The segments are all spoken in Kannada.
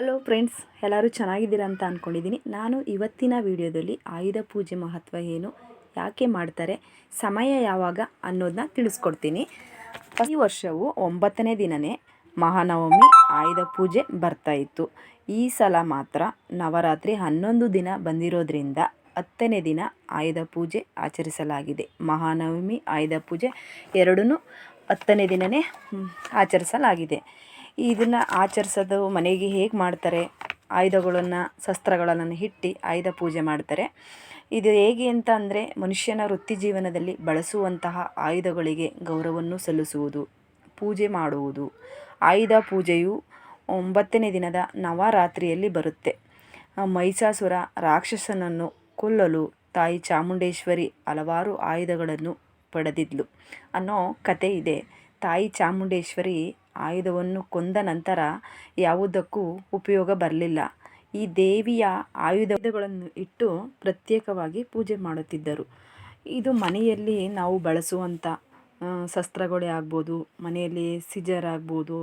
ಹಲೋ ಫ್ರೆಂಡ್ಸ್ ಎಲ್ಲರೂ ಚೆನ್ನಾಗಿದ್ದೀರಾ ಅಂತ ಅಂದ್ಕೊಂಡಿದ್ದೀನಿ ನಾನು ಇವತ್ತಿನ ವಿಡಿಯೋದಲ್ಲಿ ಆಯುಧ ಪೂಜೆ ಮಹತ್ವ ಏನು, ಯಾಕೆ ಮಾಡ್ತಾರೆ, ಸಮಯ ಯಾವಾಗ ಅನ್ನೋದನ್ನ ತಿಳಿಸ್ಕೊಡ್ತೀನಿ. ಈ ವರ್ಷವು ಒಂಬತ್ತನೇ ದಿನವೇ ಮಹಾನವಮಿ, ಆಯುಧ ಪೂಜೆ ಬರ್ತಾ ಇತ್ತು. ಈ ಸಲ ಮಾತ್ರ ನವರಾತ್ರಿ ಹನ್ನೊಂದು ದಿನ ಬಂದಿರೋದ್ರಿಂದ ಹತ್ತನೇ ದಿನ ಆಯುಧ ಪೂಜೆ ಆಚರಿಸಲಾಗಿದೆ. ಮಹಾನವಮಿ, ಆಯುಧ ಪೂಜೆ ಎರಡೂ ಹತ್ತನೇ ದಿನವೇ ಆಚರಿಸಲಾಗಿದೆ. ಇದನ್ನು ಆಚರಿಸೋದು ಮನೆಗೆ ಹೇಗೆ ಮಾಡ್ತಾರೆ? ಆಯುಧಗಳನ್ನು, ಶಸ್ತ್ರಗಳನ್ನು ಇಟ್ಟು ಆಯುಧ ಪೂಜೆ ಮಾಡ್ತಾರೆ. ಇದು ಹೇಗೆ ಅಂತ ಅಂದರೆ ಮನುಷ್ಯನ ವೃತ್ತಿ ಜೀವನದಲ್ಲಿ ಬಳಸುವಂತಹ ಆಯುಧಗಳಿಗೆ ಗೌರವವನ್ನು ಸಲ್ಲಿಸುವುದು, ಪೂಜೆ ಮಾಡುವುದು. ಆಯುಧ ಪೂಜೆಯು ಒಂಬತ್ತನೇ ದಿನದ ನವರಾತ್ರಿಯಲ್ಲಿ ಬರುತ್ತೆ. ಮೈಸಾಸುರ ರಾಕ್ಷಸನನ್ನು ಕೊಲ್ಲಲು ತಾಯಿ ಚಾಮುಂಡೇಶ್ವರಿ ಹಲವಾರು ಆಯುಧಗಳನ್ನು ಪಡೆದಿದ್ಲು ಅನ್ನೋ ಕತೆ ಇದೆ. ತಾಯಿ ಚಾಮುಂಡೇಶ್ವರಿ ಆಯುಧವನ್ನು ಕೊಂದ ನಂತರ ಯಾವುದಕ್ಕೂ ಉಪಯೋಗ ಬರಲಿಲ್ಲ. ಈ ದೇವಿಯ ಆಯುಧಗಳನ್ನು ಇಟ್ಟು ಪ್ರತ್ಯೇಕವಾಗಿ ಪೂಜೆ ಮಾಡುತ್ತಿದ್ದರು. ಇದು ಮನೆಯಲ್ಲಿ ನಾವು ಬಳಸುವಂಥ ಶಸ್ತ್ರಗಳೇ ಆಗ್ಬೋದು, ಮನೆಯಲ್ಲಿ ಸಿಜರ್ ಆಗ್ಬೋದು,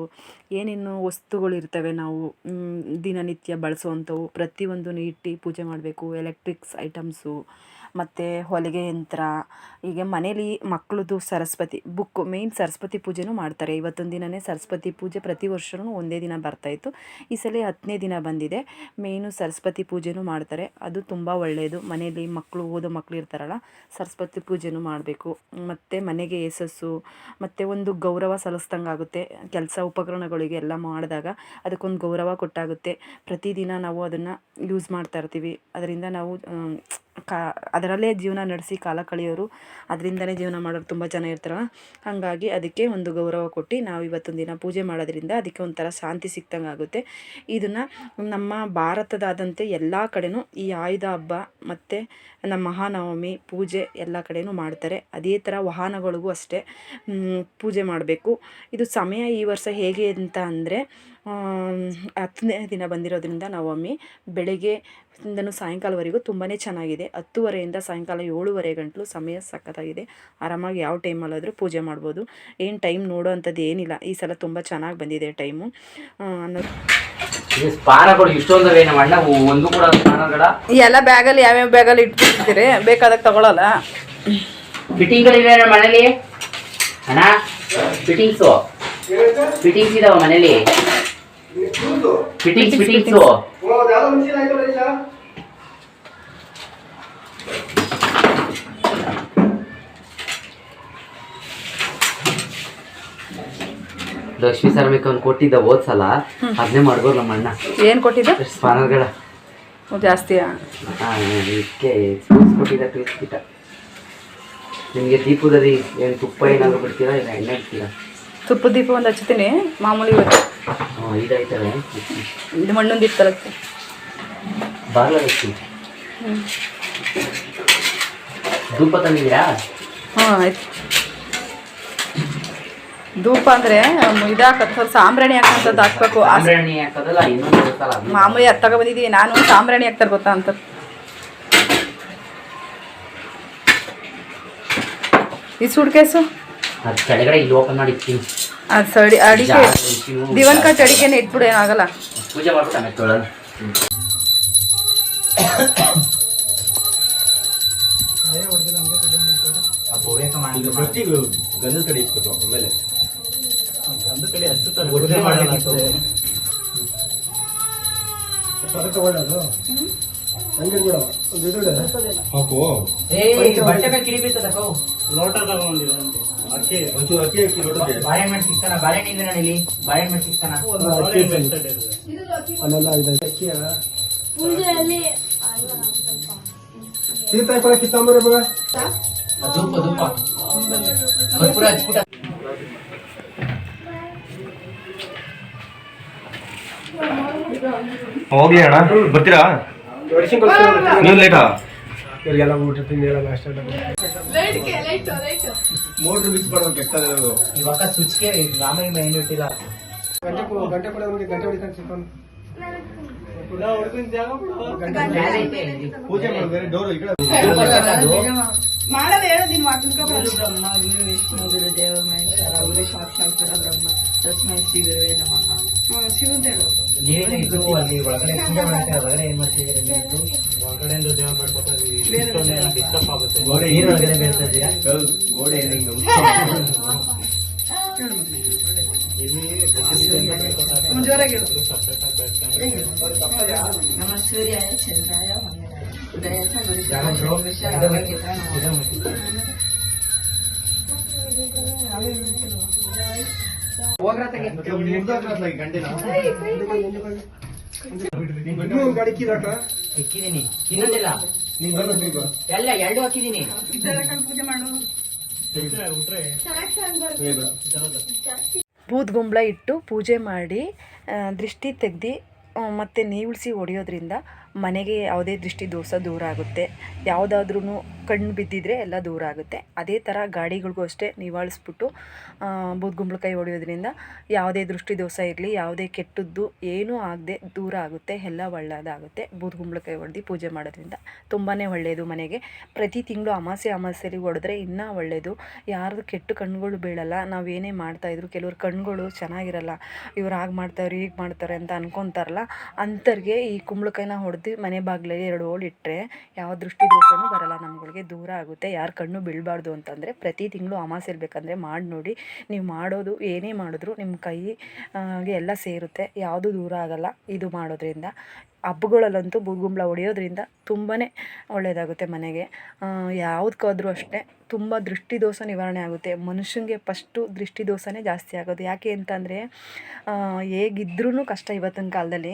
ಏನೇನು ವಸ್ತುಗಳಿರ್ತವೆ ನಾವು ದಿನನಿತ್ಯ ಬಳಸುವಂಥವು. ಪ್ರತಿಯೊಂದನ್ನು ಇಟ್ಟು ಪೂಜೆ ಮಾಡಬೇಕು ಎಲೆಕ್ಟ್ರಿಕ್ಸ್ ಐಟಮ್ಸು ಮತ್ತು ಹೊಲಿಗೆ ಯಂತ್ರ, ಹೀಗೆ ಮನೇಲಿ ಮಕ್ಕಳದು ಸರಸ್ವತಿ ಬುಕ್ಕು ಮೇಯ್ನ್ ಸರಸ್ವತಿ ಪೂಜೆನೂ ಮಾಡ್ತಾರೆ. ಇವತ್ತೊಂದು ದಿನವೇ ಸರಸ್ವತಿ ಪೂಜೆ ಪ್ರತಿ ವರ್ಷವೂ ಒಂದೇ ದಿನ ಬರ್ತಾಯಿತ್ತು ಈ ಸಲ ಹತ್ತನೇ ದಿನ ಬಂದಿದೆ. ಮೇಯ್ನು ಸರಸ್ವತಿ ಪೂಜೆನೂ ಮಾಡ್ತಾರೆ. ಅದು ತುಂಬ ಒಳ್ಳೆಯದು ಮನೇಲಿ ಮಕ್ಕಳು ಓದೋ ಮಕ್ಕಳು ಇರ್ತಾರಲ್ಲ, ಸರಸ್ವತಿ ಪೂಜೆನೂ ಮಾಡಬೇಕು. ಮತ್ತು ಮನೆಗೆ ಯಶಸ್ಸು ಮತ್ತು ಒಂದು ಗೌರವ ಸಲ್ಲಿಸ್ದಂಗೆ ಆಗುತ್ತೆ. ಕೆಲಸ ಉಪಕರಣಗಳಿಗೆ ಎಲ್ಲ ಮಾಡಿದಾಗ ಅದಕ್ಕೊಂದು ಗೌರವ ಕೊಟ್ಟಾಗುತ್ತೆ. ಪ್ರತಿದಿನ ನಾವು ಅದನ್ನು ಯೂಸ್ ಮಾಡ್ತಾ ಇರ್ತೀವಿ. ಅದರಿಂದ ನಾವು ಕಾ, ಅದರಲ್ಲೇ ಜೀವನ ನಡೆಸಿ ಕಾಲ ಕಳೆಯೋರು. ಅದರಿಂದನೇ ಜೀವನ ಮಾಡೋರು ತುಂಬ ಜನ ಇರ್ತಾರಲ್ಲ. ಹಾಗಾಗಿ ಅದಕ್ಕೆ ಒಂದು ಗೌರವ ಕೊಟ್ಟು ನಾವು ಇವತ್ತೊಂದು ದಿನ ಪೂಜೆ ಮಾಡೋದ್ರಿಂದ ಅದಕ್ಕೆ ಒಂಥರ ಶಾಂತಿ ಸಿಕ್ತಂಗೆ ಆಗುತ್ತೆ ಇದನ್ನು ನಮ್ಮ ಭಾರತದಾದಂತೆ ಎಲ್ಲ ಕಡೆಯೂ ಈ ಆಯುಧ ಹಬ್ಬ ಮತ್ತು ನಮ್ಮ ಮಹಾನವಮಿ ಪೂಜೆ ಎಲ್ಲ ಕಡೆಯೂ ಮಾಡ್ತಾರೆ. ಅದೇ ಥರ ವಾಹನಗಳಿಗೂ ಅಷ್ಟೇ ಪೂಜೆ ಮಾಡಬೇಕು. ಇದು ಸಮಯ ಈ ವರ್ಷ ಹೇಗೆ ಅಂತ ಅಂದರೆ ಹತ್ತನೇ ದಿನ ಬಂದಿರೋದ್ರಿಂದ ನವಮಿ ಬೆಳಗ್ಗೆ ಇಂದನು ಸಾಯಂಕಾಲವರೆಗೂ ತುಂಬಾ ಚೆನ್ನಾಗಿದೆ. ಹತ್ತುವರೆಯಿಂದ ಸಾಯಂಕಾಲ ಏಳುವರೆ ಗಂಟಲು ಸಮಯ ಸಖತ್ತಾಗಿದೆ. ಆರಾಮಾಗಿ ಯಾವ ಟೈಮಲ್ಲಾದರೂ ಪೂಜೆ ಮಾಡ್ಬೋದು. ಏನು ಟೈಮ್ ನೋಡೋ ಅಂಥದ್ದು ಏನಿಲ್ಲ. ಈ ಸಲ ತುಂಬ ಚೆನ್ನಾಗಿ ಬಂದಿದೆ ಟೈಮು ಅನ್ನೋದು ಎಲ್ಲ ಬ್ಯಾಗಲ್ಲಿ ಯಾವ್ಯಾವ ಬ್ಯಾಗಲ್ಲಿ ಇಟ್ಬಿಟ್ಟಿರ್ತೀರಿ ಬೇಕಾದಾಗ ತಗೊಳಲ್ಲ? ಫಿಟ್ಟಿಂಗ್ಗಳಿವೆ ನಮ್ಮ ಮನೇಲಿ? ಅಣ್ಣ ಫಿಟ್ಟಿಂಗ್ಸು ಫಿಟ್ಟಿಂಗ್ಸ್ ಇದಾವ ಮನೇಲಿ? ಫಿಟ್ಟಿಂಗ್ಸ್ ಫಿಟ್ಟಿಂಗ್ಸು ಲಕ್ಷ್ಮೀ ಸರ್ಮಿಕ್ ಅವ್ನು ಕೊಟ್ಟಿದ್ದ ಹೋದ್ಸಲ. ಅದನ್ನೇ ಮಾಡ್ಬೋದು ನಮ್ಮ ಅಣ್ಣ. ಏನು ಕೊಟ್ಟಿದ್ದ? ಸ್ಪಾನರ್ಗಳ ಜಾಸ್ತಿಯಾ? ಹಾಂ ಇದಕ್ಕೆ ಸ್ಪೂನ್ಸ್ ಕೊಟ್ಟಿದ್ದ ನಿಮಗೆ ದೀಪದಲ್ಲಿ ಏನು ತುಪ್ಪ ಏನಾದರೂ ಬಿಡ್ತೀರಾ ಇಲ್ಲ ಎಣ್ಣೆ ಇಡ್ತೀರಾ ತುಪ್ಪ ದೀಪ ಒಂದು ಹಚ್ತೀನಿ ಮಾಮೂಲಿ ಇದು ಮಣ್ಣೊಂದು ಇತ್ತಲ್ಲ ಬಾರ್ಲ ಹಚ್ಚಿ ಧೂಪ ತಂದಿದ್ದೀರಾ? ಹಾಂ ಆಯ್ತು. ಧೂಪ ಅಂದರೆ ಇದಾಕತ್ತ ಸಾಂಬ್ರಾಣಿ ಹಾಕಂತದ್ದು ಹಾಕ್ಬೇಕು. ಮಾಮೂಲಿ ಹತ್ತಾಗ ತಗೊಬಂದಿದ್ದೀವಿ ನಾನು ಸಾಂಬ್ರಾಣಿ ಹಾಕ್ತಾರೆ ಗೊತ್ತಾ ಅಂತ. ಈ ಸುಡ್ಕೇಸು. ಅದು ಕೆಳಗಡೆ ಇಲ್ಲಿ ಓಪನ್ ಮಾಡಿ ಅದು ಸಡಿ ಅಡಿಕೆ ದಿವನ್ ಕಟ್ ಅಡಿಕೆನೆ ಇಟ್ಬಿಡು ಏನಾಗಲ್ಲ. ಪೂಜೆ ಮಾಡ್ಬಿಟ್ಟು ಆಮೇಲೆ ಗಂಧದ ಕಡೆ ಆಮೇಲೆ ಹಾಕು ಬಟ್ಟೆ ಮೇಲೆ ಕಿಡಿ ಬೀಳ್ತದ ಕೋ ಬಾಳೆಹಣ್ಣು ಸಿಗ್ತಾನ? ಬಾಳೆಹಣ್ಣು ಇಲ್ಲ? ಇಲ್ಲಿ ಬಾಳೆಹಣ್ಣು ಸಿಗ್ತಾನ? ಧೂಪ ಧೂಪ. ಕರ್ಪೂರ ಹಚ್ಬಿಟ್ಟ. ಹೋಗ್ಲಿ ಅಣ್ಣ. ಬರ್ತೀರಾ? ನೀವು ಲೇಟಾ పెరిగేలా ఊట తినేలా మాస్టర్ మోటర్ మిక్స్ పడడం పెట్టలేదు ఒక స్విచ్కే రామయ్య మైండ్ ఇలా గంటకు గంట కూడా గంట ఉడికని చెప్పాను పూజ డోర్ ఇక్కడ. బ్రహ్మ గురు విష్ణు గురు దేవ మహేశ్వర బ్రహ్మ తస్మై శ్రీ గురువే నమః. ನೀವೇನೇ ಇದ್ರು ಅಲ್ಲಿ ಒಳಗಡೆ ಪೂಜೆ ಮಾಡಕ್ಕೆ ಹೊರಗಡೆ ಏನ್ ಮಾಡ್ತಿದ್ದೀರಾ ನೀವು? ಹೊರಗಡೆಯಿಂದ ದೇವ್ರ ಮಾಡ್ಕೊತಾ ಡಿಸ್ಟರ್ಬ್ ಆಗುತ್ತೆ. ನೀರ್ ಒಳಗಡೆ ಬೇಡ್ತಾ ಇದ್ದೀರಾ? ಗೋಡೆ ಏನಿಲ್ಲ ಗಂಟೆನ ಇನ್ನೂ ಗಾಡಿ ಕೀದಾಟ ಇಕ್ಕಿದೀನಿ ಇನ್ನೊಂದಿಲ್ಲ ನೀನ್ ಬರ್ಬೇಕು ಎಲ್ಲ ಎರಡು ಹಾಕಿದೀನಿ ಬೂದ್ಗುಂಬಳ ಇಟ್ಟು ಪೂಜೆ ಮಾಡಿ ದೃಷ್ಟಿ ತೆಗ್ದು ಮತ್ತೆ ನೀವುಳಿಸಿ ಹೊಡೆಯೋದ್ರಿಂದ ಮನೆಗೆ ಯಾವುದೇ ದೃಷ್ಟಿ ದೋಷ ದೂರ ಆಗುತ್ತೆ. ಯಾವುದಾದ್ರೂ ಕಣ್ಣು ಬಿದ್ದಿದ್ರೆ ಎಲ್ಲ ದೂರ ಆಗುತ್ತೆ. ಅದೇ ಥರ ಗಾಡಿಗಳಿಗೂ ಅಷ್ಟೇ ನಿವಾಳಿಸ್ಬಿಟ್ಟು ಬೂದ್ಗುಂಬಳಕಾಯಿ ಹೊಡೆಯೋದ್ರಿಂದ ಯಾವುದೇ ದೃಷ್ಟಿ ದೋಷ ಇರಲಿ, ಯಾವುದೇ ಕೆಟ್ಟದ್ದು ಏನೂ ಆಗದೆ ದೂರ ಆಗುತ್ತೆ, ಎಲ್ಲ ಒಳ್ಳೆಯದಾಗುತ್ತೆ ಬೂದ್ಗುಂಬಳಕಾಯಿ ಹೊಡೆದು ಪೂಜೆ ಮಾಡೋದ್ರಿಂದ ತುಂಬಾ ಒಳ್ಳೆಯದು ಮನೆಗೆ. ಪ್ರತಿ ತಿಂಗಳು ಅಮಾಸೆ ಅಮಾಸೆಯಲ್ಲಿ ಹೊಡೆದ್ರೆ ಇನ್ನೂ ಒಳ್ಳೆಯದು ಯಾರದು ಕೆಟ್ಟ ಕಣ್ಗಳು ಬೀಳಲ್ಲ. ನಾವು ಏನೇ ಮಾಡ್ತಾಯಿದ್ರು ಕೆಲವರು ಕಣ್ಗಳು ಚೆನ್ನಾಗಿರಲ್ಲ. ಇವ್ರು ಹಾಗೆ ಮಾಡ್ತಾರೆ ಹೀಗೆ ಮಾಡ್ತಾರೆ ಅಂತ ಅನ್ಕೊತಾರಲ್ಲ ಅಂಥವ್ರಿಗೆ ಈ ಕುಂಬಳಕಾಯಿನ ಹೊಡೆದು ಮನೆ ಬಾಗಿಲಲ್ಲಿ ಎರಡು ಹೋಳು ಇಟ್ಟರೆ ಯಾವ ದೃಷ್ಟಿ ದೋಷನೂ ಬರಲ್ಲ. ನಮ್ಗಳಿಗೆ ದೂರ ಆಗುತ್ತೆ. ಯಾರ ಕಣ್ಣು ಬೀಳಬಾರ್ದು ಅಂತಂದರೆ ಪ್ರತಿ ತಿಂಗಳು ಅಮಾಸೆ ಇರಬೇಕಂದ್ರೆ ಮಾಡಿ ನೋಡಿ. ನೀವು ಮಾಡೋದು ಏನೇ ಮಾಡಿದ್ರು ನಿಮ್ಮ ಕೈಗೆ ಎಲ್ಲ ಸೇರುತ್ತೆ. ಯಾವುದೂ ದೂರ ಆಗಲ್ಲ. ಇದು ಮಾಡೋದ್ರಿಂದ. ಹಬ್ಬಗಳಲ್ಲಂತೂ ಬೂದುಗುಂಬಳ ಹೊಡೆಯೋದ್ರಿಂದ ತುಂಬಾ ಒಳ್ಳೆಯದಾಗುತ್ತೆ ಮನೆಗೆ. ಯಾವುದಕ್ಕಾದ್ರೂ ಅಷ್ಟೇ ತುಂಬ ದೃಷ್ಟಿ ದೋಷ ನಿವಾರಣೆ ಆಗುತ್ತೆ. ಮನುಷ್ಯನಿಗೆ ಫಸ್ಟು ದೃಷ್ಟಿ ದೋಷನೇ ಜಾಸ್ತಿ ಆಗೋದು. ಯಾಕೆ ಅಂತಂದರೆ ಹೇಗಿದ್ರೂ ಕಷ್ಟ ಇವತ್ತಿನ ಕಾಲದಲ್ಲಿ.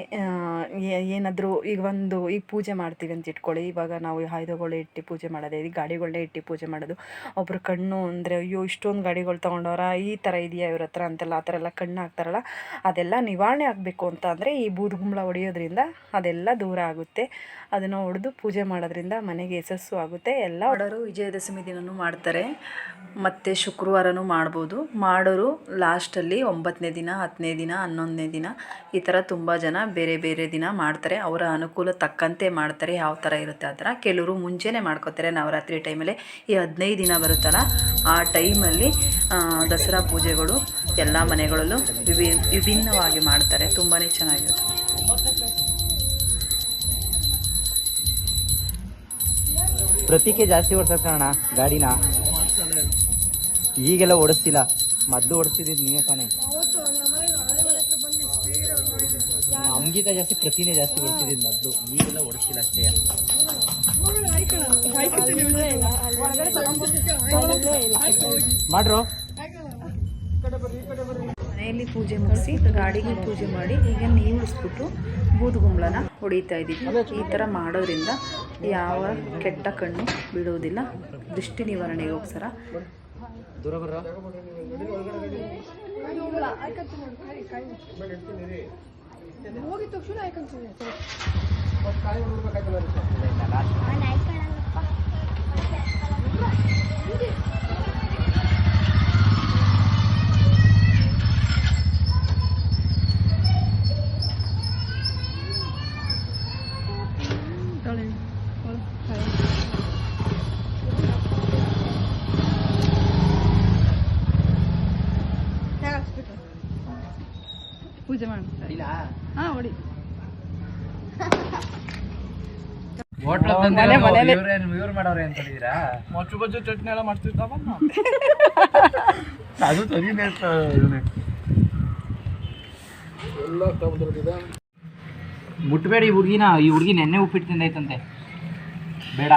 ಏನಾದರೂ ಈಗ ಒಂದು ಈಗ ಪೂಜೆ ಮಾಡ್ತೀವಿ ಅಂತ ಇಟ್ಕೊಳ್ಳಿ. ಇವಾಗ ನಾವು ಆಯುಧಗಳೇ ಇಟ್ಟು ಪೂಜೆ ಮಾಡೋದೇ ಈ ಗಾಡಿಗಳನ್ನೇ ಇಟ್ಟು ಪೂಜೆ ಮಾಡೋದು. ಒಬ್ಬರು ಕಣ್ಣು ಅಂದರೆ, ಅಯ್ಯೋ, ಇಷ್ಟೊಂದು ಗಾಡಿಗಳು ತೊಗೊಂಡವ್ರ? ಈ ಥರ ಇದೆಯಾ ಇವ್ರ ಹತ್ರ? ಅಂತೆಲ್ಲ, ಆ ಥರ ಎಲ್ಲ ಕಣ್ಣು ಹಾಕ್ತಾರಲ್ಲ. ಅದೆಲ್ಲ ನಿವಾರಣೆ ಆಗಬೇಕು ಅಂತ ಅಂದರೆ ಈ ಬೂದುಗುಂಬಳ ಹೊಡೆಯೋದ್ರಿಂದ ಅದೆಲ್ಲ ದೂರ ಆಗುತ್ತೆ. ಅದನ್ನು ಹೊಡೆದು ಪೂಜೆ ಮಾಡೋದ್ರಿಂದ ಮನೆಗೆ ಯಶಸ್ಸು ಆಗುತ್ತೆ. ಎಲ್ಲ ಮಾಡೋರು ವಿಜಯದಶಮಿ ದಿನವೂ ಮಾಡ್ತಾರೆ. ಮತ್ತು ಶುಕ್ರವಾರನೂ ಮಾಡ್ಬೋದು. ಮಾಡೋರು ಲಾಸ್ಟಲ್ಲಿ ಒಂಬತ್ತನೇ ದಿನ, ಹತ್ತನೇ ದಿನ, ಹನ್ನೊಂದನೇ ದಿನ ಈ ಥರ ತುಂಬ ಜನ ಬೇರೆ ಬೇರೆ ದಿನ ಮಾಡ್ತಾರೆ. ಅವರ ಅನುಕೂಲ ತಕ್ಕಂತೆ ಮಾಡ್ತಾರೆ ಯಾವ ಥರ ಇರುತ್ತೆ ಆ ಥರ. ಕೆಲವರು ಮುಂಚೆನೇ ಮಾಡ್ಕೋತಾರೆ. ನವರಾತ್ರಿ ಟೈಮಲ್ಲಿ ಈ ಹದಿನೈದು ದಿನ ಬರುತ್ತಲ್ಲ, ಆ ಟೈಮಲ್ಲಿ ದಸರಾ ಪೂಜೆಗಳು ಎಲ್ಲ ಮನೆಗಳಲ್ಲೂ ವಿಭಿ ವಿಭಿನ್ನವಾಗಿ ಮಾಡ್ತಾರೆ. ತುಂಬಾ ಚೆನ್ನಾಗಿರುತ್ತೆ. ಪ್ರತಿಕೆ ಜಾಸ್ತಿ ಓಡಿಸೋಣ ಗಾಡಿನ. ಈಗೆಲ್ಲ ಓಡಿಸ್ತಿಲ್ಲ. ಮದ್ದು ಓಡಿಸ್ತಿದ್ದು ನೀನೇ ತಾನೇ. ನಮ್ಗಿಂತ ಜಾಸ್ತಿ ಪ್ರತಿನೇ ಜಾಸ್ತಿ ಓಡಿಸ್ತಿದ್ದು ಮದ್ದು. ಈಗೆಲ್ಲ ಓಡಿಸ್ತಿಲ್ಲ ಅಷ್ಟೇ. ಮಾಡ್ರು. ಮನೆಯಲ್ಲಿ ಪೂಜೆ ಮುಗಿಸಿ ಗಾಡಿಗೆ ಪೂಜೆ ಮಾಡಿ ಈಗ ನೀರು ಉಳಿಸ್ಬಿಟ್ಟು ಬೂದುಗುಂಬಳನ ಹೊಡಿತಾ ಇದ್ದೀವಿ. ಈ ಥರ ಮಾಡೋದ್ರಿಂದ ಯಾವ ಕೆಟ್ಟ ಕಣ್ಣು ಬಿಡೋದಿಲ್ಲ ದೃಷ್ಟಿ ನಿವಾರಣೆಗೋಸ್ಕರ ದೂರ ತಕ್ಷಣ ಪೂಜೆ ಮಾಡ್ತಾರೆ ಇಲ್ಲ ಹಾಂ ಹೊಡಿ ಮನೆ ಮನೇಲಿ ಇವ್ರು ಮಾಡೋರೆ ಅಂತ ಹೇಳಿದಿರಾ ಮೊಚ್ಚು ಬಜ್ಜು ಚಟ್ನಿ ಎಲ್ಲ ಮಾಡ್ತಿರ್ತಾವ ಅದು ಮುಟ್ಬೇಡಿ ಈ ಹುಡುಗಿನ ಈ ಹುಡುಗಿ ನೆನ್ನೆ ಉಪ್ಪಿಟ್ಟು ತಿಂದೈತಂತೆ. ಬೇಡ.